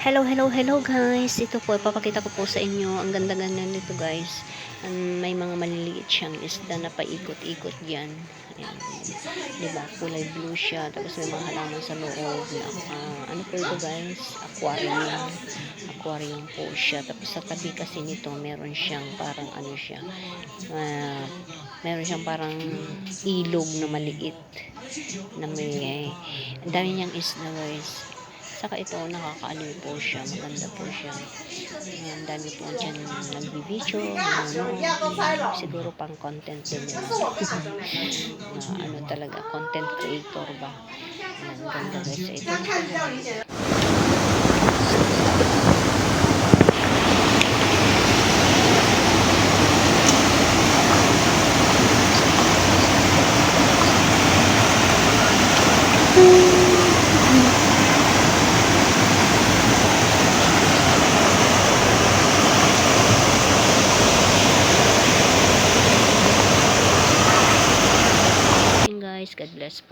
Hello, hello, hello guys. Ito po, ipapakita ko po sa inyo. Ang ganda-ganda nito guys. Um, may mga maliliit siyang isda na paikot-ikot yan. Ayan. Diba? Kulay blue siya. Tapos may mga halaman sa loob. Ah, ano po ito guys? Aquarium. Aquarium po siya. Tapos sa tabi kasi nito, meron siyang parang ano siya. ah, meron siyang parang ilog na maliit. Na may, ang dami niyang isda guys. Saka ito, nakakaaliw po siya. Maganda po siya. Ang dami po dyan nagbibideo. Ano, siguro pang content din na ano talaga, content creator ba. Ang ganda guys ito. Guys, God bless po.